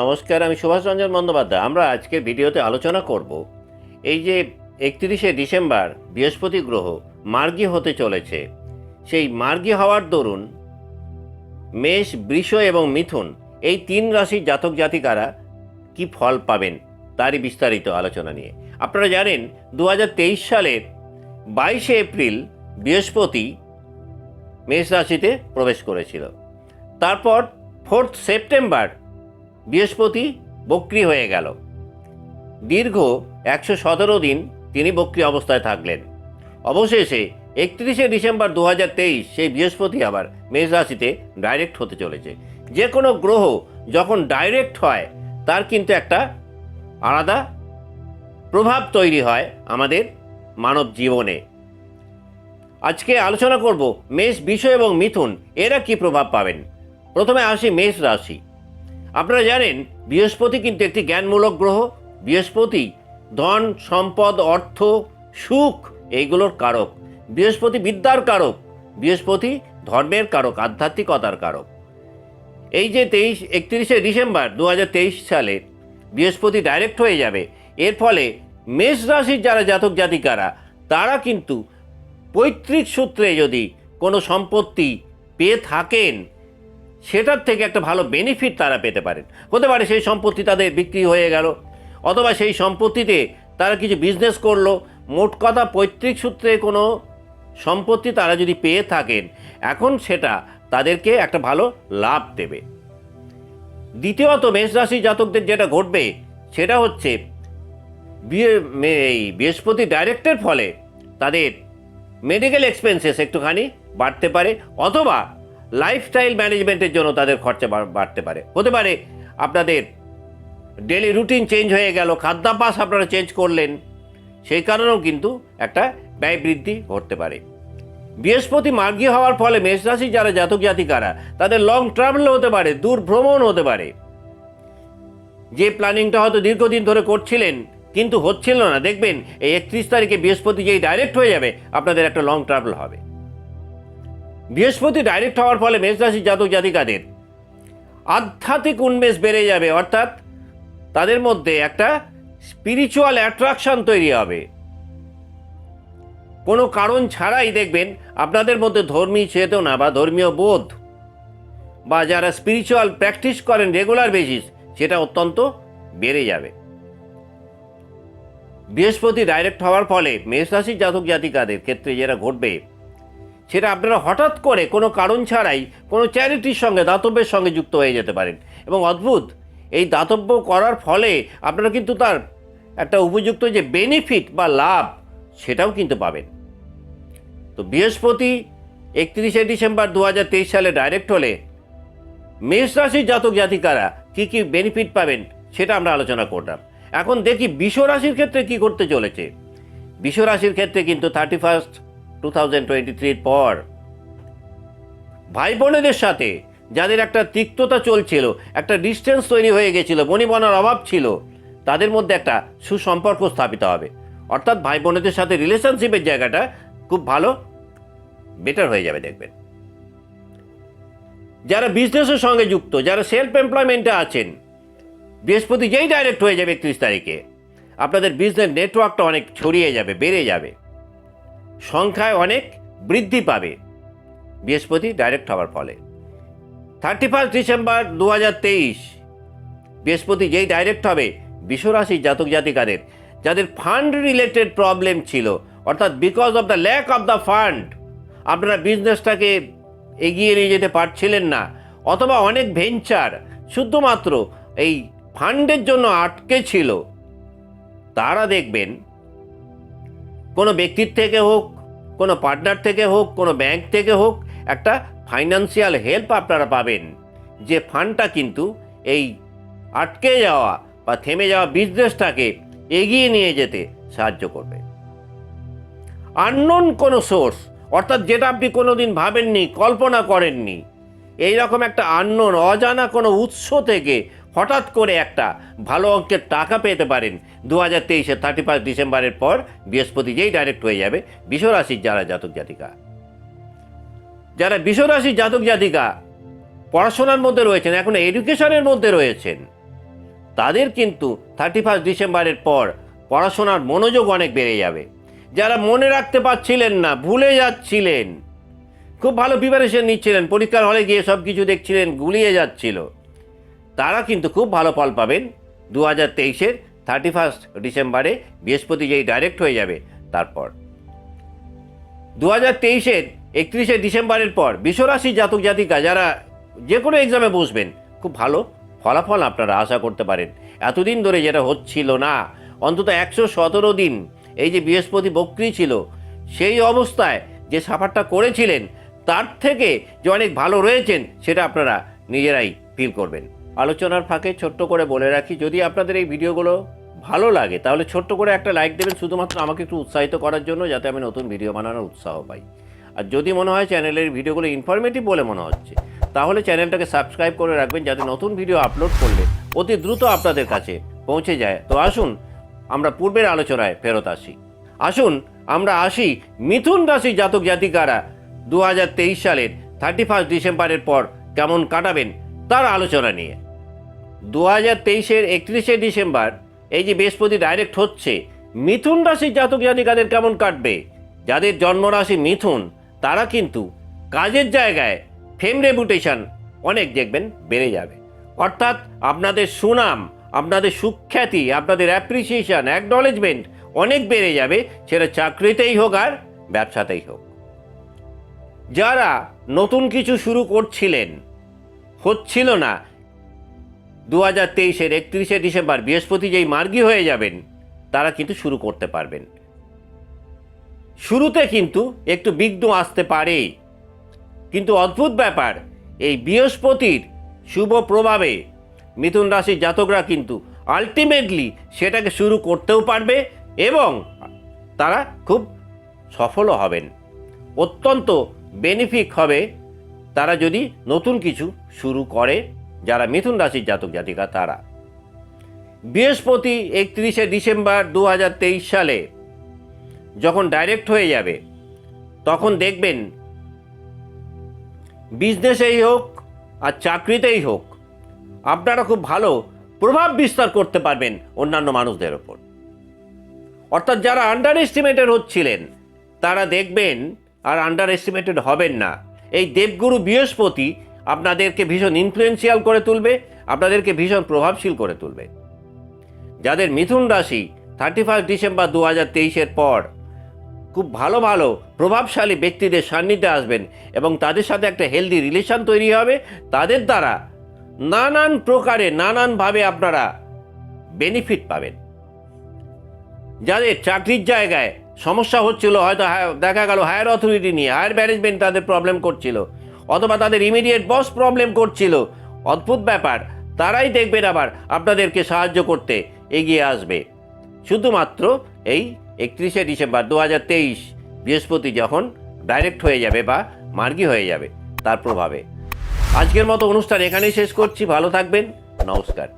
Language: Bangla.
নমস্কার, আমি সুভাষ রঞ্জন বন্দ্যোপাধ্যায়। আমরা আজকের ভিডিওতে আলোচনা করব এই যে একত্রিশে ডিসেম্বর, বৃহস্পতি গ্রহ মার্গী হতে চলেছে। সেই মার্গী হওয়ার দরুন মেষ, বৃষ এবং মিথুন এই তিন রাশির জাতক জাতিকারা কি ফল পাবেন তারই বিস্তারিত আলোচনা নিয়ে। আপনারা জানেন দু হাজার তেইশ সালের বাইশে এপ্রিল বৃহস্পতি মেষ রাশিতে প্রবেশ করেছিল। তারপর ফোর্থ সেপ্টেম্বর বৃহস্পতি বক্রি হয়ে গেল। দীর্ঘ একশো সতেরো দিন তিনি বক্রি অবস্থায় থাকলেন। অবশেষে একত্রিশে ডিসেম্বর দু হাজার তেইশ সেই বৃহস্পতি আবার মেষ রাশিতে ডাইরেক্ট হতে চলেছে। যে কোনো গ্রহ যখন ডাইরেক্ট হয়, তার কিন্তু একটা আলাদা প্রভাব তৈরি হয় আমাদের মানব জীবনে। আজকে আলোচনা করব মেষ বিষয় এবং মিথুন, এরা কি প্রভাব পাবেন? প্রথমে আসি মেষ রাশি। আপনারা জানেন, বৃহস্পতি কিন্তু একটি জ্ঞানমূলক গ্রহ। বৃহস্পতি ধন, সম্পদ, অর্থ, সুখ, এইগুলোর কারক। বৃহস্পতি বিদ্যার কারক। বৃহস্পতি ধর্মের কারক, আধ্যাত্মিকতার কারক। এই যে তেইশ, একত্রিশে ডিসেম্বর দু হাজার তেইশ সালে বৃহস্পতি ডাইরেক্ট হয়ে যাবে। এর ফলে মেষ রাশির যারা জাতক জাতিকারা, তারা কিন্তু পৈতৃক সূত্রে যদি কোনো সম্পত্তি পেয়ে থাকেন সেটার থেকে একটা ভালো বেনিফিট তারা পেতে পারেন। হতে পারে সেই সম্পত্তি তাদের বিক্রি হয়ে গেল, অথবা সেই সম্পত্তিতে তারা কিছু বিজনেস করল। মোট কথা পৈতৃক সূত্রে কোনো সম্পত্তি তারা যদি পেয়ে থাকেন, এখন সেটা তাদেরকে একটা ভালো লাভ দেবে। দ্বিতীয়ত মেষ রাশি জাতকদের যেটা ঘটবে, সেটা হচ্ছে এই বৃহস্পতি ডাইরেক্টের ফলে তাদের মেডিকেল এক্সপেন্সেস একটুখানি বাড়তে পারে, অথবা লাইফস্টাইল ম্যানেজমেন্টের জন্য তাদের খরচা বাড়তে পারে। হতে পারে আপনাদের ডেলি রুটিন চেঞ্জ হয়ে গেল, খাদ্যাভ্যাস আপনারা চেঞ্জ করলেন, সেই কারণেও কিন্তু একটা ব্যয় বৃদ্ধি ঘটতে পারে। বৃহস্পতি মার্গী হওয়ার ফলে মেষরাশি যারা জাতক জাতিকারা, তাদের লং ট্রাভেল হতে পারে, দূর ভ্রমণ হতে পারে। যে প্ল্যানিংটা হয়তো দীর্ঘদিন ধরে করছিলেন, কিন্তু হচ্ছিল না। দেখবেন, এই একত্রিশ তারিখে বৃহস্পতি যেই ডাইরেক্ট হয়ে যাবে, আপনাদের একটা লং ট্রাভেল হবে। বৃহস্পতি ডাইরেক্ট হওয়ার ফলে মেষরাশি জাতক জাতিকাদের আধ্যাত্মিক উন্মেষ বেড়ে যাবে, অর্থাৎ তাদের মধ্যে একটা স্পিরিচুয়াল অ্যাট্রাকশন তৈরি হবে। কোনো কারণ ছাড়াই দেখবেন আপনাদের মধ্যে ধর্মী চেতনা বা ধর্মীয় বোধ বা যারা স্পিরিচুয়াল প্র্যাকটিস করেন রেগুলার বেসিস সেটা অত্যন্ত বেড়ে যাবে। বৃহস্পতি ডাইরেক্ট হওয়ার ফলে মেষরাশি জাতক জাতিকাদের ক্ষেত্রে যেটা ঘটবে সেটা আপনারা হঠাৎ করে কোনো কারণ ছাড়াই কোনো চ্যারিটির সঙ্গে, দাতব্যের সঙ্গে যুক্ত হয়ে যেতে পারেন। এবং অদ্ভুত, এই দাতব্য করার ফলে আপনারা কিন্তু তার একটা উপযুক্ত যে বেনিফিট বা লাভ সেটাও কিন্তু পাবেন। তো বৃহস্পতি একত্রিশে ডিসেম্বর দু হাজার তেইশ সালে ডাইরেক্ট হলে মেষ রাশির জাতক জাতিকারা কী কী বেনিফিট পাবেন সেটা আমরা আলোচনা করলাম। এখন দেখি, বিষ রাশির ক্ষেত্রে কি করতে চলেছে? বিষ রাশির ক্ষেত্রে কিন্তু thirty first two thousand twenty থ্রির পর। ভাই বোনেদের সাথে যাদের একটা তিক্ততা চলছিল, একটা ডিস্টেন্স তৈরি হয়ে গেছিল বনিবনার অভাব ছিল, তাদের মধ্যে একটা সুসম্পর্ক স্থাপিত হবে। অর্থাৎ ভাই বোনেদের সাথে রিলেশনশিপের জায়গাটা খুব ভালো বেটার হয়ে যাবে, দেখবেন। যারা বিজনেসের সঙ্গে যুক্ত, যারা সেলফ এমপ্লয়মেন্টে আছেন, বৃহস্পতি যেই ডাইরেক্ট হয়ে যাবে একত্রিশ তারিখে, আপনাদের বিজনেস নেটওয়ার্কটা অনেক ছড়িয়ে যাবে, বেড়ে যাবে। সংখ্যায় অনেক বৃদ্ধি পাবে। বৃহস্পতি ডাইরেক্ট হওয়ার ফলে। থার্টি ফার্স্ট ডিসেম্বর দু হাজার তেইশ। বৃহস্পতি যেই ডাইরেক্ট হবে, বিশ্বরাশির জাতক জাতিকাদের, যাদের ফান্ড রিলেটেড প্রবলেম ছিল, অর্থাৎ because of the lack of the fund আপনারা বিজনেসটাকে এগিয়ে নিয়ে যেতে পারছিলেন না, অথবা অনেক ভেঞ্চার শুধুমাত্র এই ফান্ডের জন্য আটকে ছিল, তারা দেখবেন কোনো ব্যক্তির থেকে হোক, কোনো পার্টনার থেকে হোক, কোনো ব্যাংক থেকে হোক, একটা ফাইন্যান্সিয়াল হেল্প আপনারা পাবেন। যে ফান্ডটা কিন্তু এই আটকে যাওয়া বা থেমে যাওয়া বিজনেসটাকে এগিয়ে নিয়ে যেতে সাহায্য করবে। আননোন কোনো সোর্স অর্থাৎ যেটা আপনি কোনো দিন ভাবেননি, কল্পনা করেননি এই রকম একটা আননোন অজানা কোনো উৎস থেকে হঠাৎ করে একটা ভালো অঙ্কের টাকা পেতে পারেন। দু হাজার তেইশে থার্টি ফার্স্ট ডিসেম্বরের পর বৃহস্পতি যেই ডাইরেক্ট হয়ে যাবে, বিশ্বরাশির যারা জাতক জাতিকা। যারা বিশ্বরাশির জাতক জাতিকা পড়াশোনার মধ্যে রয়েছেন, এখন এডুকেশনের মধ্যে রয়েছেন, তাদের কিন্তু থার্টি ফার্স্ট ডিসেম্বরের পর পড়াশোনার মনোযোগ অনেক বেড়ে যাবে। যারা মনে রাখতে পারছিলেন না, ভুলে যাচ্ছিলেন, খুব ভালো প্রিপারেশন নিচ্ছিলেন, পরীক্ষার হলে গিয়ে সব কিছু দেখছিলেন, গুলিয়ে যাচ্ছিল। তারা কিন্তু খুব ভালো ফল পাবেন। দু হাজার তেইশের থার্টি ফার্স্ট ডিসেম্বরে বৃহস্পতি যেই ডাইরেক্ট হয়ে যাবে, তারপর। দু হাজার তেইশের একত্রিশে ডিসেম্বরের পর বিশ্বরাশি জাতক জাতিকা যারা যে কোনো এক্সামে বসবেন, খুব ভালো ফলাফল আপনারা আশা করতে পারেন। এতদিন ধরে যেটা হচ্ছিল না, অন্তত একশো সতেরো দিন এই যে বৃহস্পতি বক্রি ছিল, সেই অবস্থায় যে সাফারটা করেছিলেন, তার থেকে যে অনেক ভালো রয়েছেন, সেটা আপনারা নিজেরাই ফিল করবেন। আলোচনার ফাঁকে ছোট্ট করে বলে রাখি, যদি আপনাদের এই ভিডিওগুলো ভালো লাগে, তাহলে ছোট্ট করে একটা লাইক দেবেন শুধুমাত্র আমাকে একটু উৎসাহিত করার জন্য, যাতে আমি নতুন ভিডিও বানানোর উৎসাহ পাই। আর যদি মনে হয় চ্যানেলের ভিডিওগুলো ইনফরমেটিভ বলে মনে হচ্ছে, তাহলে চ্যানেলটাকে সাবস্ক্রাইব করে রাখবেন, যাতে নতুন ভিডিও আপলোড করলে অতি দ্রুত আপনাদের কাছে পৌঁছে যায়। তো আসুন, আমরা পূর্বের আলোচনায় ফেরত আসি। আসুন, আমরা আসি মিথুন রাশি জাতক জাতিকারা। দু হাজার তেইশ সালের থার্টি ফার্স্ট ডিসেম্বরের পর কেমন কাটাবেন? তার আলোচনা নিয়ে। দু হাজার তেইশের একত্রিশে ডিসেম্বর এই যে বৃহস্পতি ডাইরেক্ট হচ্ছে, মিথুন রাশির জাতক জাতিকাদের কেমন কাটবে? যাদের জন্মরাশি মিথুন, তারা কিন্তু কাজের জায়গায় ফেম রেপুটেশন অনেক দেখবেন বেড়ে যাবে। অর্থাৎ আপনাদের সুনাম, আপনাদের সুখ্যাতি, আপনাদের অ্যাপ্রিসিয়েশন অ্যাকনলেজমেন্ট অনেক বেড়ে যাবে, সেটা চাকরিতেই হোক আর ব্যবসাতেই হোক। যারা নতুন কিছু শুরু করছিলেন হচ্ছিল না। দু হাজার তেইশের একত্রিশে ডিসেম্বর বৃহস্পতি যেই মার্গী হয়ে যাবেন, তারা কিন্তু শুরু করতে পারবেন। শুরুতে কিন্তু একটু বিঘ্ন আসতে পারে। কিন্তু অদ্ভুত ব্যাপার, এই বৃহস্পতির শুভ প্রভাবে মিথুন রাশির জাতকরা কিন্তু আলটিমেটলি সেটাকে শুরু করতেও পারবে এবং তারা খুব সফলও হবেন। অত্যন্ত বেনিফিক হবে তারা যদি নতুন কিছু শুরু করে, যারা মিথুন রাশির জাতক জাতিকা, তারা। বৃহস্পতি একত্রিশে ডিসেম্বর দু হাজার তেইশ সালে যখন ডাইরেক্ট হয়ে যাবে, তখন দেখবেন বিজনেসেই হোক আর চাকরিতেই হোক, আপনারা খুব ভালো প্রভাব বিস্তার করতে পারবেন অন্যান্য মানুষদের ওপর। অর্থাৎ যারা আন্ডার এস্টিমেটেড হচ্ছিলেন, তারা দেখবেন আর আন্ডার এস্টিমেটেড হবেন না। এই দেবগুরু বৃহস্পতি আপনাদেরকে ভীষণ ইনফ্লুয়েন্সিয়াল করে তুলবে, আপনাদেরকে ভীষণ প্রভাবশীল করে তুলবে। যাদের মিথুন রাশি থার্টি ফার্স্ট ডিসেম্বর দু হাজার তেইশের পর খুব ভালো ভালো প্রভাবশালী ব্যক্তিদের সান্নিধ্যে আসবেন এবং তাদের সাথে একটা হেলদি রিলেশন তৈরি হবে, তাদের দ্বারা নানান প্রকারে, নানানভাবে আপনারা বেনিফিট পাবেন। যাদের চাকরির জায়গায় সমস্যা হচ্ছিল, হয়তো হায়- দেখা গেল হায়ার অথরিটি নিয়ে হায়ার ম্যানেজমেন্ট তাদের প্রবলেম করছিল, অথবা তাদের ইমিডিয়েট বস প্রবলেম করছিল। অদ্ভুত ব্যাপার, তারাই দেখবেন আবার আপনাদেরকে সাহায্য করতে এগিয়ে আসবে। শুধুমাত্র এই একত্রিশে ডিসেম্বর দু হাজার তেইশ, বৃহস্পতি যখন ডাইরেক্ট হয়ে যাবে বা মার্গী হয়ে যাবে, তার প্রভাবে। আজকের মতো অনুষ্ঠান এখানেই শেষ করছি, ভালো থাকবেন, নমস্কার।